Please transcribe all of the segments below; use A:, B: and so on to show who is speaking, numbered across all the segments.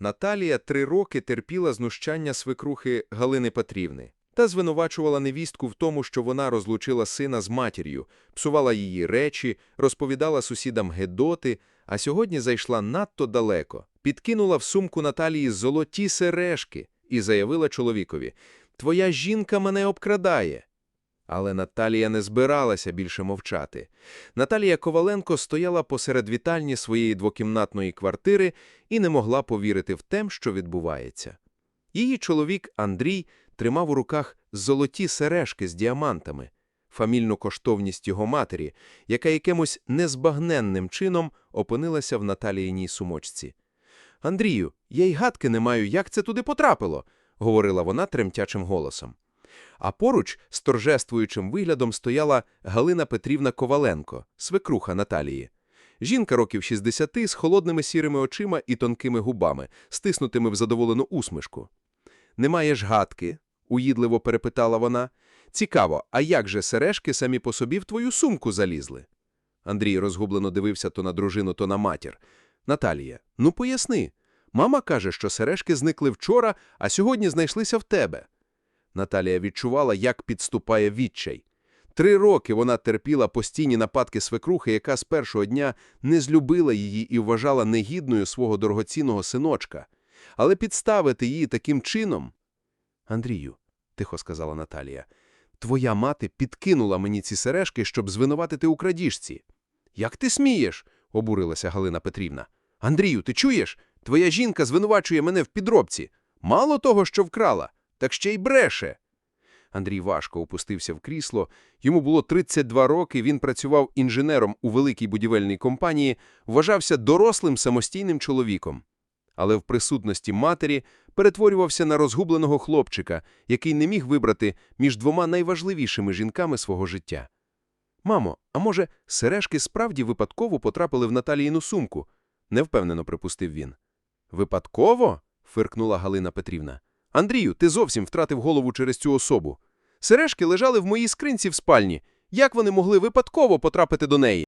A: Наталія три роки терпіла знущання свекрухи Галини Петрівни та звинувачувала невістку в тому, що вона розлучила сина з матір'ю, псувала її речі, розповідала сусідам гедоти, а сьогодні зайшла надто далеко, підкинула в сумку Наталії золоті сережки і заявила чоловікові «Твоя жінка мене обкрадає». Але Наталія не збиралася більше мовчати. Наталія Коваленко стояла посеред вітальні своєї двокімнатної квартири і не могла повірити в те, що відбувається. Її чоловік Андрій тримав у руках золоті сережки з діамантами, фамільну коштовність його матері, яка якимось незбагненним чином опинилася в Наталіїній сумочці. «Андрію, я й гадки не маю, як це туди потрапило», — говорила вона тремтячим голосом. А поруч з торжествуючим виглядом стояла Галина Петрівна Коваленко, свекруха Наталії. Жінка років 60 з холодними сірими очима і тонкими губами, стиснутими в задоволену усмішку. «Не маєш гадки?» – уїдливо перепитала вона. «Цікаво, а як же сережки самі по собі в твою сумку залізли?» Андрій розгублено дивився то на дружину, то на матір. «Наталія, ну поясни. Мама каже, що сережки зникли вчора, а сьогодні знайшлися в тебе». Наталія відчувала, як підступає відчай. Три роки вона терпіла постійні нападки свекрухи, яка з першого дня не злюбила її і вважала негідною свого дорогоцінного синочка. Але підставити її таким чином... Андрію, тихо сказала Наталія, твоя мати підкинула мені ці сережки, щоб звинуватити у крадіжці. Як ти смієш? обурилася Галина Петрівна. Андрію, ти чуєш? Твоя жінка звинувачує мене в підробці. Мало того, що вкрала, так ще й бреше. Андрій важко опустився в крісло. Йому було 32 роки, він працював інженером у великій будівельній компанії, вважався дорослим самостійним чоловіком. Але в присутності матері перетворювався на розгубленого хлопчика, який не міг вибрати між двома найважливішими жінками свого життя. «Мамо, а може, сережки справді випадково потрапили в Наталіїну сумку?» – невпевнено припустив він. «Випадково?» – фиркнула Галина Петрівна. Андрію, ти зовсім втратив голову через цю особу. Сережки лежали в моїй скринці в спальні. Як вони могли випадково потрапити до неї?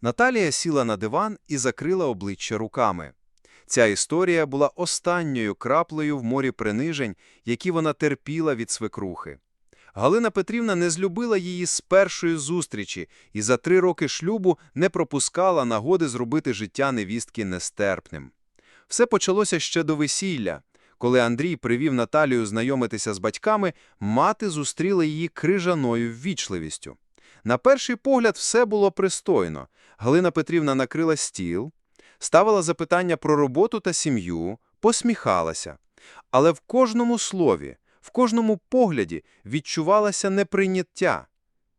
B: Наталія сіла на диван і закрила обличчя руками. Ця історія була останньою краплею в морі принижень, які вона терпіла від свекрухи. Галина Петрівна не злюбила її з першої зустрічі і за три роки шлюбу не пропускала нагоди зробити життя невістки нестерпним. Все почалося ще до весілля. Коли Андрій привів Наталію знайомитися з батьками, мати зустріла її крижаною ввічливістю. На перший погляд все було пристойно. Галина Петрівна накрила стіл, ставила запитання про роботу та сім'ю, посміхалася. Але в кожному слові, в кожному погляді відчувалося неприйняття.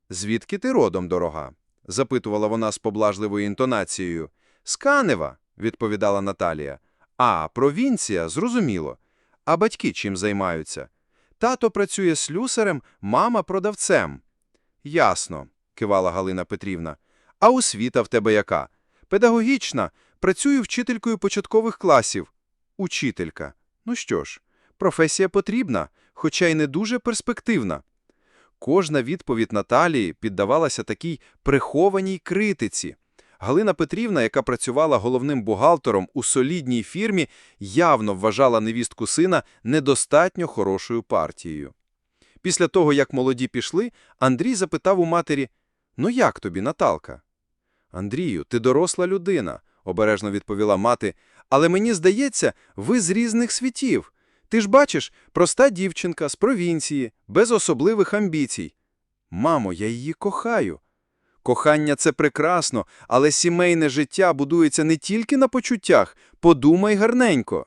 B: «Звідки ти родом, дорога?» – запитувала вона з поблажливою інтонацією. «З Канева», – відповідала Наталія. «А, провінція, зрозуміло. А батьки чим займаються? Тато працює слюсарем, мама продавцем. Ясно, кивала Галина Петрівна. А освіта в тебе яка? Педагогічна. Працюю вчителькою початкових класів. Учителька. Ну що ж, професія потрібна, хоча й не дуже перспективна. Кожна відповідь Наталії піддавалася такій прихованій критиці. Галина Петрівна, яка працювала головним бухгалтером у солідній фірмі, явно вважала невістку сина недостатньо хорошою партією. Після того, як молоді пішли, Андрій запитав у матері, «Ну як тобі, Наталка?» «Андрію, ти доросла людина», – обережно відповіла мати, «але мені здається, ви з різних світів. Ти ж бачиш, проста дівчинка з провінції, без особливих амбіцій». «Мамо, я її кохаю». Кохання – це прекрасно, але сімейне життя будується не тільки на почуттях. Подумай гарненько.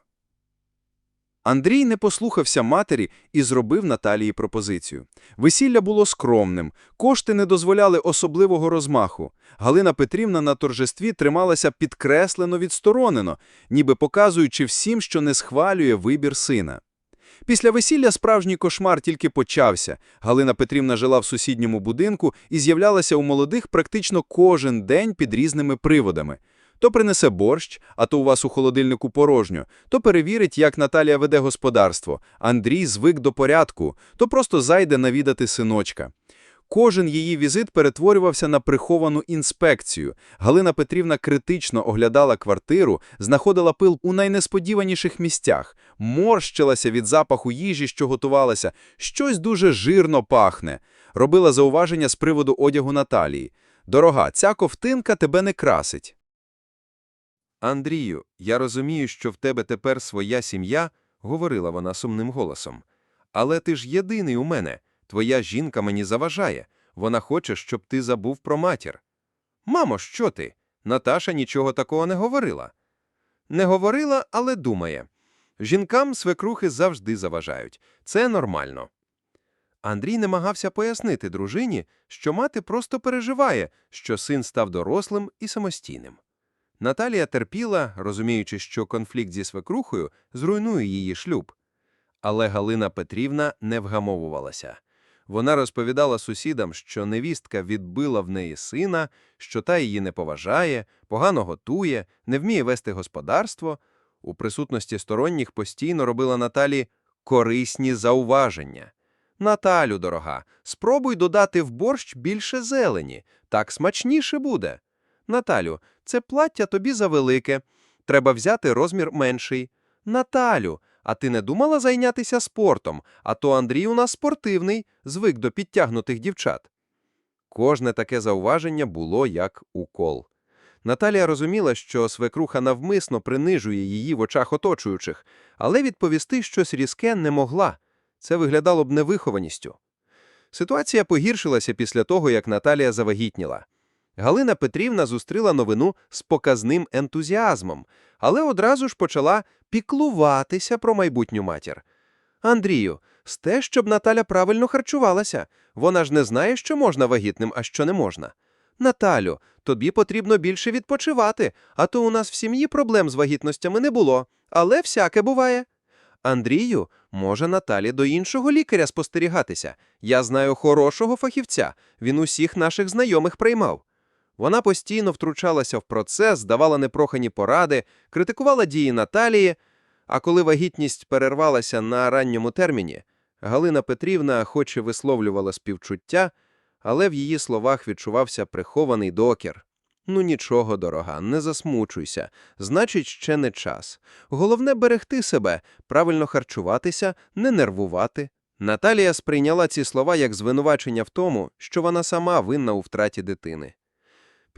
B: Андрій не послухався матері і зробив Наталії пропозицію. Весілля було скромним, кошти не дозволяли особливого розмаху. Галина Петрівна на торжестві трималася підкреслено відсторонено, ніби показуючи всім, що не схвалює вибір сина. Після весілля справжній кошмар тільки почався. Галина Петрівна жила в сусідньому будинку і з'являлася у молодих практично кожен день під різними приводами. То принесе борщ, а то у вас у холодильнику порожньо, то перевірить, як Наталія веде господарство. Андрій звик до порядку, то просто зайде навідати синочка. Кожен її візит перетворювався на приховану інспекцію. Галина Петрівна критично оглядала квартиру, знаходила пил у найнесподіваніших місцях, морщилася від запаху їжі, що готувалася, щось дуже жирно пахне. Робила зауваження з приводу одягу Наталії. «Дорога, ця ковтинка тебе не красить».
A: Андрію, я розумію, що в тебе тепер своя сім'я, говорила вона сумним голосом. Але ти ж єдиний у мене. Твоя жінка мені заважає. Вона хоче, щоб ти забув про матір. Мамо, що ти? Наташа нічого такого не говорила. Не говорила, але думає. Жінкам свекрухи завжди заважають. Це нормально. Андрій намагався пояснити дружині, що мати просто переживає, що син став дорослим і самостійним. Наталія терпіла, розуміючи, що конфлікт зі свекрухою зруйнує її шлюб. Але Галина Петрівна не вгамовувалася. Вона розповідала сусідам, що невістка відбила в неї сина, що та її не поважає, погано готує, не вміє вести господарство. У присутності сторонніх постійно робила Наталі корисні зауваження. Наталю, дорога, спробуй додати в борщ більше зелені, так смачніше буде. Наталю, це плаття тобі завелике, треба взяти розмір менший. Наталю, а ти не думала зайнятися спортом, а то Андрій у нас спортивний, звик до підтягнутих дівчат. Кожне таке зауваження було як укол. Наталія розуміла, що свекруха навмисно принижує її в очах оточуючих, але відповісти щось різке не могла. Це виглядало б невихованістю. Ситуація погіршилася після того, як Наталія завагітніла. Галина Петрівна зустріла новину з показним ентузіазмом, але одразу ж почала піклуватися про майбутню матір. Андрію, сте, щоб Наталя правильно харчувалася. Вона ж не знає, що можна вагітним, а що не можна. Наталю, тобі потрібно більше відпочивати, а то у нас в сім'ї проблем з вагітностями не було, але всяке буває. Андрію, може Наталі до іншого лікаря спостерігатися. Я знаю хорошого фахівця, він усіх наших знайомих приймав. Вона постійно втручалася в процес, давала непрохані поради, критикувала дії Наталії, а коли вагітність перервалася на ранньому терміні, Галина Петрівна хоч і висловлювала співчуття, але в її словах відчувався прихований докір. Ну нічого, дорога, не засмучуйся, значить, ще не час. Головне берегти себе, правильно харчуватися, не нервувати. Наталія сприйняла ці слова як звинувачення в тому, що вона сама винна у втраті дитини.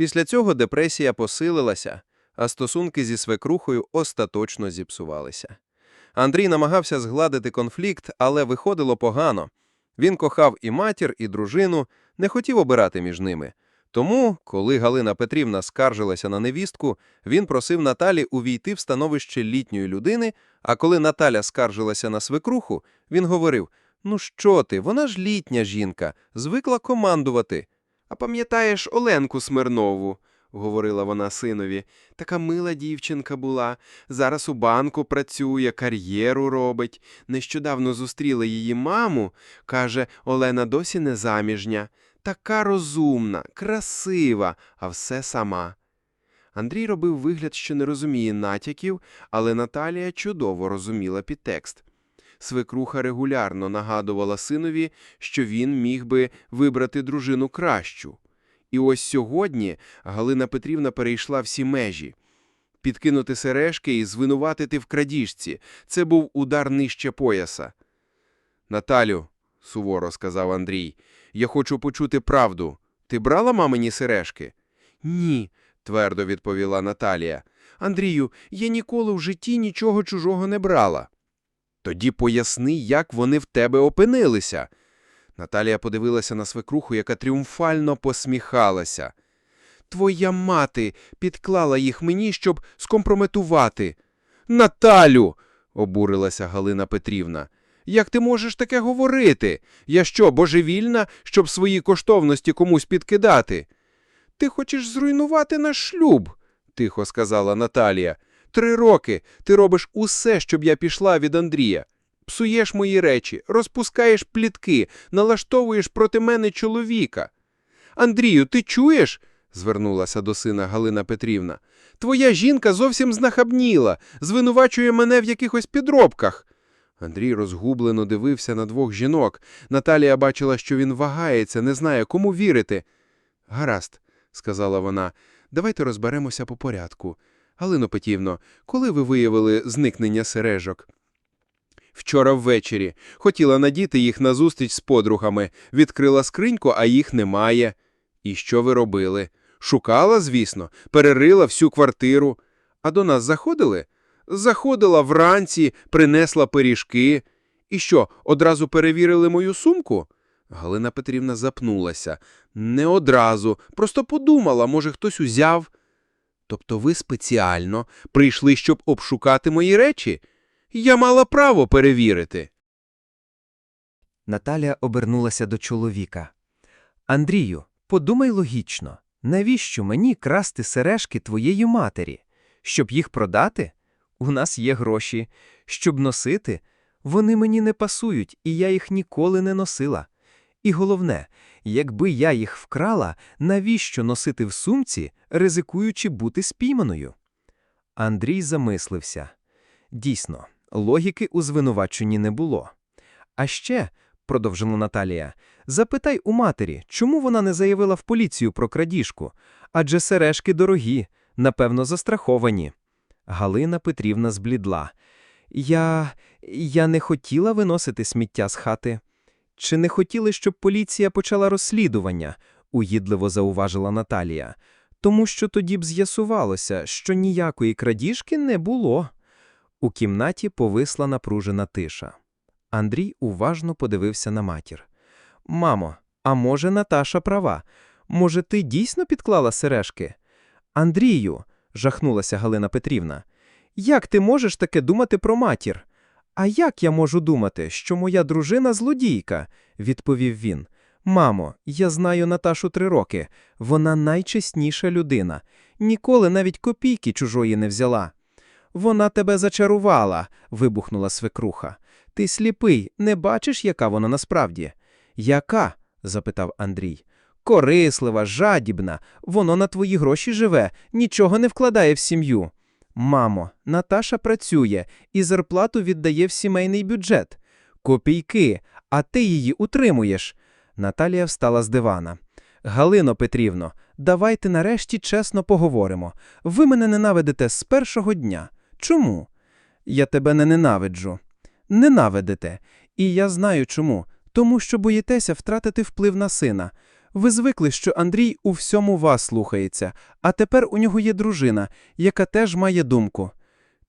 A: Після цього депресія посилилася, а стосунки зі свекрухою остаточно зіпсувалися. Андрій намагався згладити конфлікт, але виходило погано. Він кохав і матір, і дружину, не хотів обирати між ними. Тому, коли Галина Петрівна скаржилася на невістку, він просив Наталі увійти в становище літньої людини, а коли Наталя скаржилася на свекруху, він говорив «Ну що ти, вона ж літня жінка, звикла командувати». «А пам'ятаєш Оленку Смирнову?» – говорила вона синові. «Така мила дівчинка була, зараз у банку працює, кар'єру робить. Нещодавно зустріла її маму, каже, Олена досі не заміжня. Така розумна, красива, а все сама». Андрій робив вигляд, що не розуміє натяків, але Наталія чудово розуміла підтекст. Свекруха регулярно нагадувала синові, що він міг би вибрати дружину кращу. І ось сьогодні Галина Петрівна перейшла всі межі. Підкинути сережки і звинуватити в крадіжці – це був удар нижче пояса. «Наталю», – суворо сказав Андрій, – «я хочу почути правду. Ти брала мамині сережки?» «Ні», – твердо відповіла Наталія. «Андрію, я ніколи в житті нічого чужого не брала». Тоді поясни, як вони в тебе опинилися. Наталія подивилася на свекруху, яка тріумфально посміхалася. Твоя мати підклала їх мені, щоб скомпрометувати. Наталю, обурилася Галина Петрівна. Як ти можеш таке говорити? Я що, божевільна, щоб свої коштовності комусь підкидати? Ти хочеш зруйнувати наш шлюб, тихо сказала Наталія. Три роки ти робиш усе, щоб я пішла від Андрія. Псуєш мої речі, розпускаєш плітки, налаштовуєш проти мене чоловіка. Андрію, ти чуєш? звернулася до сина Галина Петрівна. Твоя жінка зовсім знахабніла, звинувачує мене в якихось підробках.
C: Андрій розгублено дивився на двох жінок. Наталія бачила, що він вагається, не знає, кому вірити. Гаразд, сказала вона, давайте розберемося по порядку. Галино Петівно, коли ви виявили зникнення сережок? Вчора ввечері. Хотіла надіти їх на зустріч з подругами. Відкрила скриньку, а їх немає. І що ви робили? Шукала, звісно, перерила всю квартиру. А до нас заходили? Заходила вранці, принесла пиріжки. І що, одразу перевірили мою сумку? Галина Петрівна запнулася. Не одразу, просто подумала, може, хтось узяв. Тобто ви спеціально прийшли, щоб обшукати мої речі? Я мала право перевірити.
A: Наталя обернулася до чоловіка. Андрію, подумай логічно, навіщо мені красти сережки твоєї матері? Щоб їх продати? У нас є гроші. Щоб носити? Вони мені не пасують, і я їх ніколи не носила. І головне, якби я їх вкрала, навіщо носити в сумці, ризикуючи бути спійманою? Андрій замислився. Дійсно, логіки у звинуваченні не було. А ще, продовжила Наталія, запитай у матері, чому вона не заявила в поліцію про крадіжку? Адже сережки дорогі, напевно, застраховані. Галина Петрівна зблідла. Я. я не хотіла виносити сміття з хати. Чи не хотіли, щоб поліція почала розслідування? уїдливо зауважила Наталія. Тому що тоді б з'ясувалося, що ніякої крадіжки не було. У кімнаті повисла напружена тиша. Андрій уважно подивився на матір. Мамо, а може, Наташа права? Може, ти дійсно підклала сережки? Андрію, жахнулася Галина Петрівна. Як ти можеш таке думати про матір? А як я можу думати, що моя дружина злодійка? відповів він. Мамо, я знаю Наташу три роки. Вона найчесніша людина. Ніколи навіть копійки чужої не взяла. Вона тебе зачарувала, вибухнула свекруха. Ти сліпий, не бачиш, яка вона насправді? Яка? запитав Андрій. Корислива, жадібна, воно на твої гроші живе, нічого не вкладає в сім'ю. Мамо, Наташа працює і зарплату віддає в сімейний бюджет. Копійки, а ти її утримуєш. Наталія встала з дивана. Галино Петрівно, давайте нарешті чесно поговоримо. Ви мене ненавидите з першого дня. Чому? Я тебе не ненавиджу. Ненавидите. І я знаю чому. Тому що боїтеся втратити вплив на сина. Ви звикли, що Андрій у всьому вас слухається, а тепер у нього є дружина, яка теж має думку.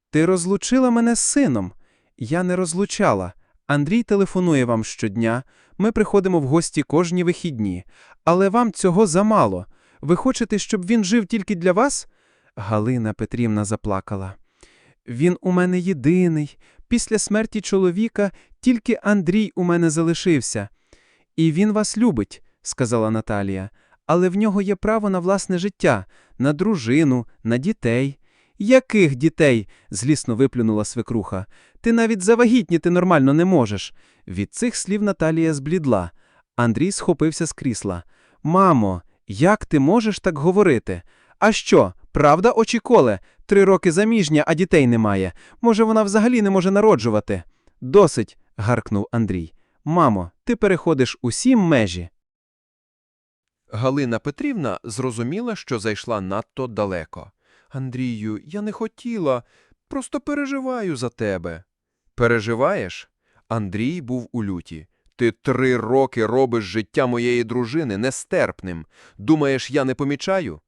A: Ти розлучила мене з сином. Я не розлучала. Андрій телефонує вам щодня, ми приходимо в гості кожні вихідні. Але вам цього замало. Ви хочете, щоб він жив тільки для вас? Галина Петрівна заплакала. Він у мене єдиний. Після смерті чоловіка тільки Андрій у мене залишився. І він вас любить, сказала Наталія. Але в нього є право на власне життя, на дружину, на дітей. Яких дітей? злісно виплюнула свекруха. Ти навіть завагітніти нормально не можеш. Від цих слів Наталія зблідла. Андрій схопився з крісла. Мамо, як ти можеш так говорити? А що, правда, очіколе? Три роки заміжня, а дітей немає. Може, вона взагалі не може народжувати? Досить, гаркнув Андрій. Мамо, ти переходиш усі межі.
C: Галина Петрівна зрозуміла, що зайшла надто далеко. Андрію, я не хотіла, просто переживаю за тебе. Переживаєш? Андрій був у люті. Ти три роки робиш життя моєї дружини нестерпним. Думаєш, я не помічаю?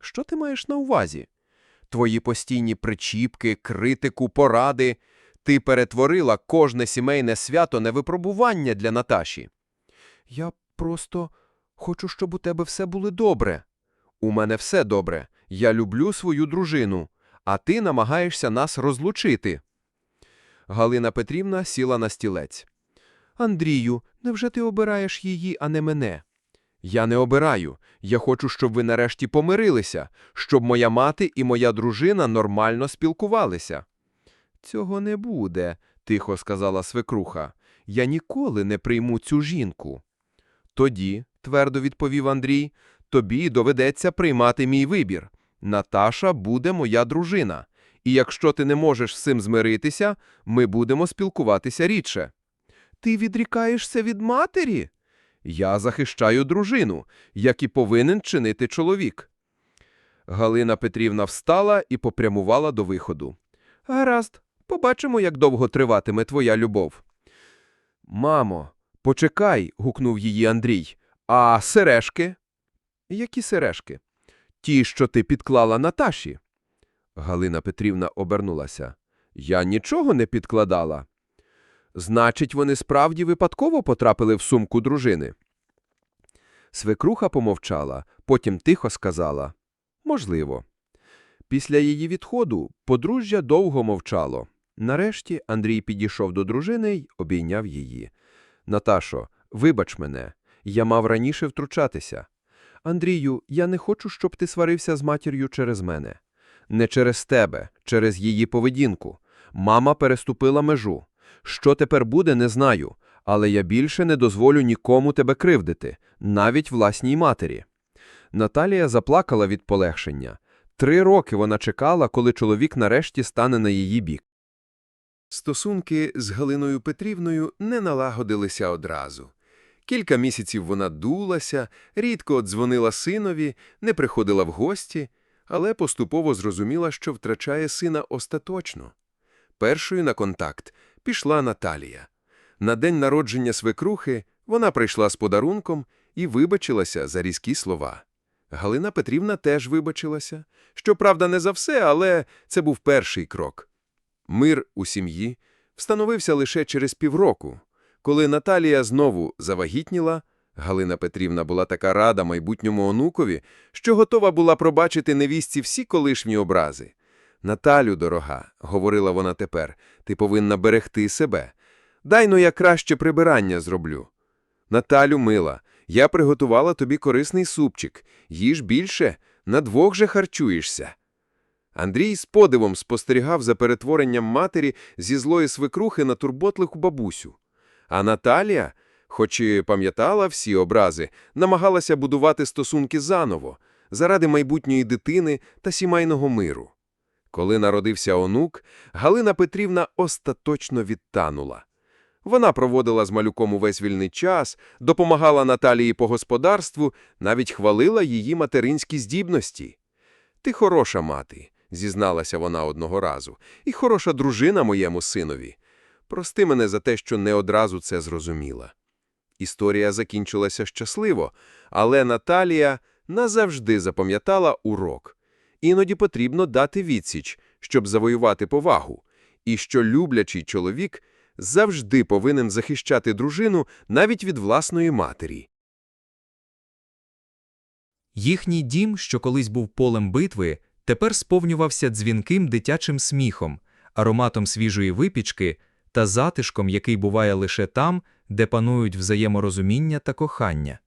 C: Що ти маєш на увазі? Твої постійні причіпки, критику, поради. Ти перетворила кожне сімейне свято на випробування для Наташі. Я просто хочу, щоб у тебе все було добре. У мене все добре. Я люблю свою дружину, а ти намагаєшся нас розлучити. Галина Петрівна сіла на стілець. Андрію, невже ти обираєш її, а не мене? Я не обираю. Я хочу, щоб ви нарешті помирилися, щоб моя мати і моя дружина нормально спілкувалися. Цього не буде, тихо сказала свекруха. Я ніколи не прийму цю жінку. Тоді, твердо відповів Андрій, тобі доведеться приймати мій вибір. Наташа буде моя дружина,
A: І якщо ти не можеш з цим змиритися, ми будемо спілкуватися рідше. Ти відрікаєшся від матері? Я захищаю дружину, як і повинен чинити чоловік. Галина Петрівна встала і попрямувала до виходу. Гаразд, побачимо, як довго триватиме твоя любов. Мамо, почекай, гукнув її Андрій. А сережки? Які сережки? Ті, що ти підклала Наташі. Галина Петрівна обернулася. Я нічого не підкладала. Значить, вони справді випадково потрапили в сумку дружини. Свекруха помовчала, потім тихо сказала Можливо. Після її відходу подружжя довго мовчало. Нарешті Андрій підійшов до дружини й обійняв її. Наташо, вибач мене, я мав раніше втручатися. Андрію, я не хочу, щоб ти сварився з матір'ю через мене. Не через тебе, через її поведінку. Мама переступила межу. Що тепер буде, не знаю, але я більше не дозволю нікому тебе кривдити, навіть власній матері. Наталія заплакала від полегшення. Три роки вона чекала, коли чоловік нарешті стане на її бік. Стосунки з Галиною Петрівною не налагодилися одразу. Кілька місяців вона дулася, рідко дзвонила синові, не приходила в гості, але поступово зрозуміла, що втрачає сина остаточно. Першою на контакт пішла Наталія. На день народження свекрухи вона прийшла з подарунком і вибачилася за різкі слова. Галина Петрівна теж вибачилася. Щоправда, не за все, але це був перший крок. Мир у сім'ї встановився лише через півроку. Коли Наталія знову завагітніла, Галина Петрівна була така рада майбутньому онукові, що готова була пробачити невістці всі колишні образи. Наталю, дорога, говорила вона тепер, ти повинна берегти себе. Дай но я краще прибирання зроблю. Наталю, мила, я приготувала тобі корисний супчик. Їж більше, на двох же харчуєшся. Андрій з подивом спостерігав за перетворенням матері зі злої свекрухи на турботливу бабусю. А Наталія, хоч і пам'ятала всі образи, намагалася будувати стосунки заново, заради майбутньої дитини та сімейного миру. Коли народився онук, Галина Петрівна остаточно відтанула. Вона проводила з малюком увесь вільний час, допомагала Наталії по господарству, навіть хвалила її материнські здібності. «Ти хороша мати», – зізналася вона одного разу, «і хороша дружина моєму синові. Прости мене за те, що не одразу це зрозуміла». Історія закінчилася щасливо, але Наталія назавжди запам'ятала урок. Іноді потрібно дати відсіч, щоб завоювати повагу, і що люблячий чоловік завжди повинен захищати дружину навіть від власної матері.
D: Їхній дім, що колись був полем битви, тепер сповнювався дзвінким дитячим сміхом, ароматом свіжої випічки та затишком, який буває лише там, де панують взаєморозуміння та кохання.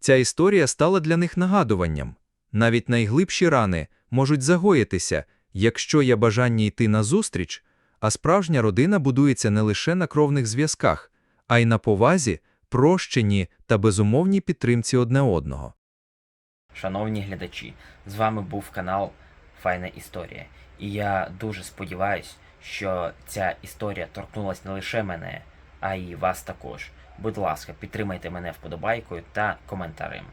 D: Ця історія стала для них нагадуванням. Навіть найглибші рани можуть загоїтися, якщо є бажання йти назустріч, а справжня родина будується не лише на кровних зв'язках, а й на повазі, прощенні та безумовній підтримці одне одного.
E: Шановні глядачі, з вами був канал Файна Історія. І я дуже сподіваюся, що ця історія торкнулася не лише мене, а й вас також. Будь ласка, підтримайте мене вподобайкою та коментарем.